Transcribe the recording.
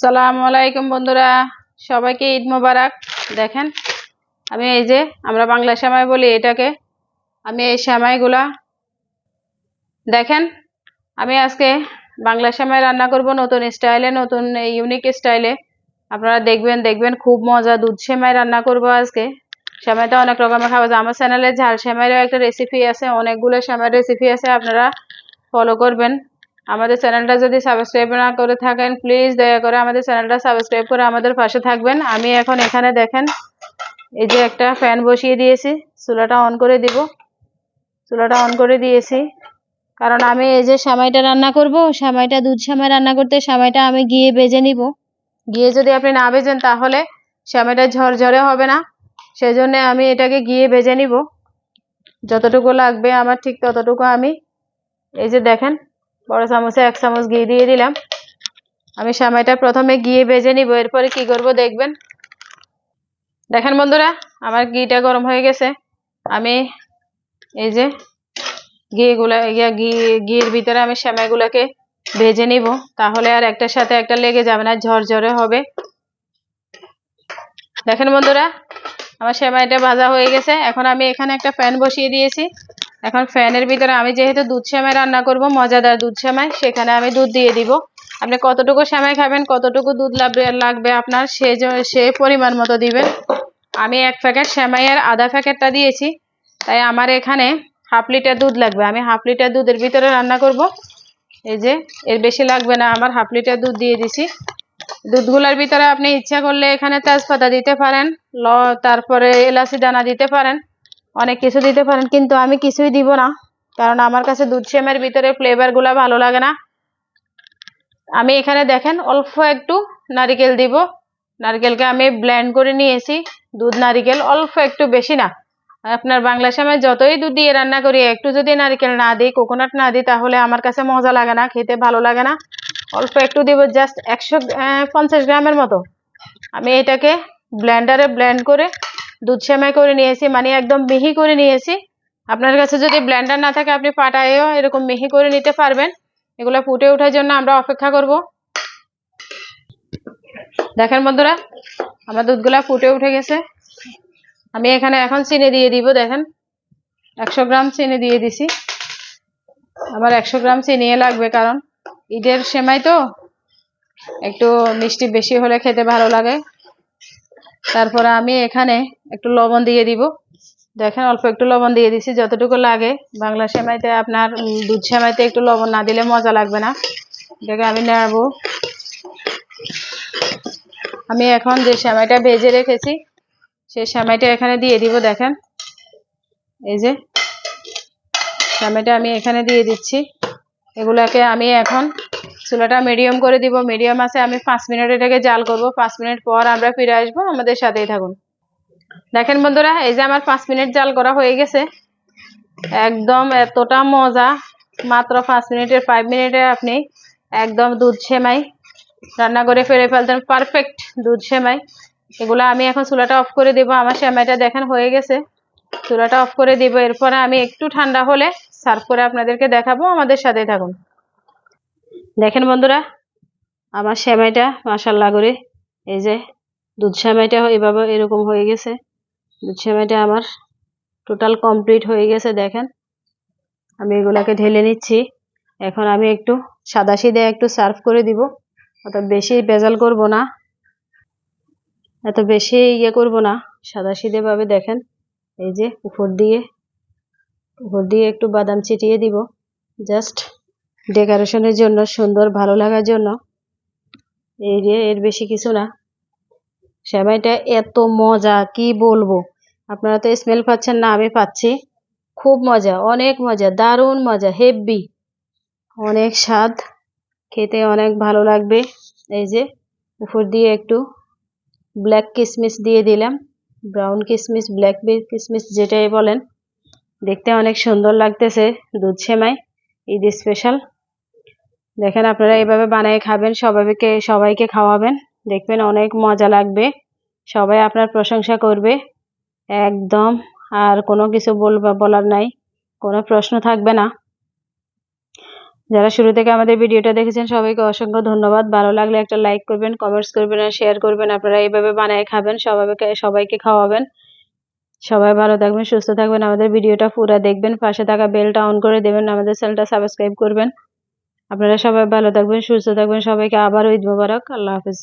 সালাম আলাইকুম বন্ধুরা। সবাইকে ঈদ মোবারক। দেখেন, আমি এই যে, আমরা বাংলা সেমাই বলি এটাকে। আমি এই সেমাইগুলা দেখেন, আমি আজকে বাংলা সেমাই রান্না করব নতুন স্টাইলে, নতুন ইউনিক স্টাইলে। আপনারা দেখবেন দেখবেন, খুব মজা। দুধ সেমাই রান্না করব আজকে। সেমাইটা অনেক রকমের খাওয়া যায়। আমার চ্যানেলে ঝাল সেমাইয়েরও একটা রেসিপি আছে, অনেকগুলো সেমাইয়ের রেসিপি আছে, আপনারা ফলো করবেন। আমাদের চ্যানেলটা যদি সাবস্ক্রাইব না করে থাকেন প্লিজ দয়া করে আমাদের চ্যানেলটা সাবস্ক্রাইব করে আমাদের পাশে থাকবেন। আমি এখন এখানে দেখেন, এই যে একটা ফ্যান বসিয়ে দিয়েছি, চুলাটা অন করে দিব। চুলাটা অন করে দিয়েছি। কারণ আমি এই যে সামাইটা রান্না করব, সামাইটা, দুধ সামাই রান্না করতে সামাইটা আমি গিয়ে বেজে নিব। গিয়ে যদি আপনি না বেজেন তাহলে সামাইটা ঝরঝরে হবে না। সেজন্য আমি এটাকে গিয়ে বেজে নিব। যতটুকু লাগবে আমার ঠিক ততটুকু আমি, এই যে দেখেন বড় চামচে এক চামচ ঘি দিয়ে দিলাম। আমি সামাইটা প্রথমে গিয়ে ভেজে নিব, এরপরে কি করব দেখবেন। দেখেন বন্ধুরা, আমার ঘিটা গরম হয়ে গেছে। আমি এই যে ঘিগুলা ঘি, ঘির ভিতরে আমি সেমাইগুলোকে ভেজে নিব, তাহলে আর একটার সাথে একটা লেগে যাবে না, ঝরঝরে হবে। দেখেন বন্ধুরা, আমার সেমাইটা ভাজা হয়ে গেছে। এখন আমি এখানে একটা ফ্যান বসিয়ে দিয়েছি। এখন ফ্যানের ভিতরে আমি যেহেতু দুধ সেমাই রান্না করব, মজাদার দুধ সেমাই, সেখানে আমি দুধ দিয়ে দিব। আপনি কতটুকু সেমাই খাবেন, কতটুকু দুধ লাগবে লাগবে আপনার, সে সে পরিমাণ মতো দিবেন। আমি এক প্যাকেট সেমাইয়ের আধা প্যাকেটটা দিয়েছি, তাই আমার এখানে হাফ লিটার দুধ লাগবে। আমি হাফ লিটার দুধের ভিতরে রান্না করব। এই যে, এর বেশি লাগবে না, আমার হাফ লিটার দুধ দিয়ে দিছি। দুধগুলোর ভিতরে আপনি ইচ্ছা করলে এখানে তেজপাতা দিতে পারেন, ল তারপরে এলাচি দানা দিতে পারেন। অনেক কিছু দিতে পারেন, কিন্তু আমি কিছুই দিব না। কারণ আমার কাছে দুধ সেমের ভিতরে ফ্লেভারগুলো ভালো লাগে না। আমি এখানে দেখেন, অল্প একটু নারিকেল দিব। নারকেলকে আমি ব্লেন্ড করে নিয়েছি। দুধ নারিকেল অল্প একটু বেশি না। আপনার বাংলা সময় যতই দুধ দিয়ে রান্না করি, একটু যদি নারিকেল না দিই কোকোনাট না দিই, তাহলে আমার কাছে মজা লাগে না, খেতে ভালো লাগে না। অল্প একটু দিব জাস্ট একশো পঞ্চাশ গ্রামের মতো। আমি এটাকে ব্লেন্ডারে ব্লেন্ড করে দুধ সেমাই করে নিয়েছি মানে একদম মিহি করে নিয়েছি। আপনার কাছে যদি ব্লেন্ডার না থাকে, আপনি পাটায়ও এরকম মিহি করে নিতে পারবেন। এগুলো ফুটে ওঠার জন্য আমরা অপেক্ষা করব। দেখেন বন্ধুরা, আমার দুধগুলা ফুটে উঠে গেছে। আমি এখানে এখন চিনি দিয়ে দিব, দেখেন। একশো গ্রাম চিনি দিয়ে দিছি। আমার একশো গ্রাম চিনি লাগবে, কারণ ঈদের সেমাই তো। একটু মিষ্টি বেশি হলে খেতে ভালো লাগে। তারপরে আমি এখানে একটু লবণ দিয়ে দিব। দেখেন, অল্প একটু লবণ দিয়ে দিছি, যতটুকু লাগে। বাংলা সেমাইতে আপনার দুধ সেমাইতে একটু লবণ না দিলে মজা লাগবে না। এটাকে আমি নেব আমি এখন যে সেমাইটা ভেজে রেখেছি, সেই সেমাইটা এখানে দিয়ে দিব, দেখেন। এই যে, সেমাইটা আমি এখানে দিয়ে দিচ্ছি। এগুলাকে আমি এখন চুলাটা মিডিয়াম করে দিব। মিডিয়াম আছে, আমি পাঁচ মিনিট এটাকে জাল করব। পাঁচ মিনিট পর আমরা ফিরে আসব আমাদের সাথেই থাকুন। দেখেন বন্ধুরা, এই যে আমার পাঁচ মিনিট জাল করা হয়ে গেছে। একদম এতটা মজা। মাত্র পাঁচ মিনিটের ফাইভ মিনিটে আপনি একদম দুধ সেমাই রান্না করে ফেলে ফেলতেন। পারফেক্ট দুধ সেমাই। এগুলো আমি এখন চুলাটা অফ করে দিব। আমার সেমাইটা দেখেন হয়ে গেছে। চুলাটা অফ করে দিব। এরপরে আমি একটু ঠান্ডা হলে সার্ভ করে আপনাদেরকে দেখাবো। আমাদের সাথে থাকুন। দেখেন বন্ধুরা, আমার সেমাইটা মাসাল্লা করে এই যে দুধ সেমাইটা এভাবে এরকম হয়ে গেছে। দুধ সেমাইটা আমার টোটাল কমপ্লিট হয়ে গেছে, দেখেন। আমি এগুলাকে ঢেলে নিচ্ছি। এখন আমি একটু সাদা সিদে একটু সার্ভ করে দিব। অত বেশি ভেজাল করব না। এত বেশি ইয়ে করব না। সাদা সিদে ভাবে দেখেন, এই যে উপর দিয়ে উপর দিয়ে একটু বাদাম ছিটিয়ে দিব। জাস্ট ডেকোরেশনের জন্য, সুন্দর, ভালো লাগার জন্য। এই যে, এর বেশি কিছু না। সেমাইটা এত মজা, কি বলব? আপনারা তো স্মেল পাচ্ছেন না, আমি পাচ্ছি। খুব মজা, অনেক মজা, দারুণ মজা হেভি অনেক স্বাদ, খেতে অনেক ভালো লাগবে। এই যে, উপর দিয়ে একটু ব্ল্যাক কিসমিস দিয়ে দিলাম। ব্রাউন কিসমিস ব্ল্যাক কিসমিস, যেটাই বলেন। দেখতে অনেক সুন্দর লাগতেছে দুধ সেমাই ঈদ স্পেশাল দেখেন আপনারা এইভাবে বানিয়ে খাবেন, সবাইকে সবাইকে খাওয়াবেন। দেখবেন অনেক মজা লাগবে। সবাই আপনার প্রশংসা করবে। একদম, আর কোনো কিছু বলবা বলার নাই। কোনো প্রশ্ন থাকবে না। যারা শুরু থেকে আমাদের ভিডিওটা দেখেছেন, সবাইকে অসংখ্য ধন্যবাদ। ভালো লাগলে একটা লাইক করবেন কমেন্টস করবেন আর শেয়ার করবেন। আপনারা এইভাবে বানিয়ে খাবেন, সবাইকে সবাইকে খাওয়াবেন। সবাই ভালো থাকবেন, সুস্থ থাকবেন। আমাদের ভিডিওটা পুরো দেখবেন, পাশে থাকা বেলটা অন করে দেবেন। আমাদের চ্যানেলটা সাবস্ক্রাইব করবেন। আপনারা সবাই ভালো থাকবেন সুস্থ থাকবেন। সবাইকে আবারও ঈদ মোবারক। আল্লাহ হাফিজ।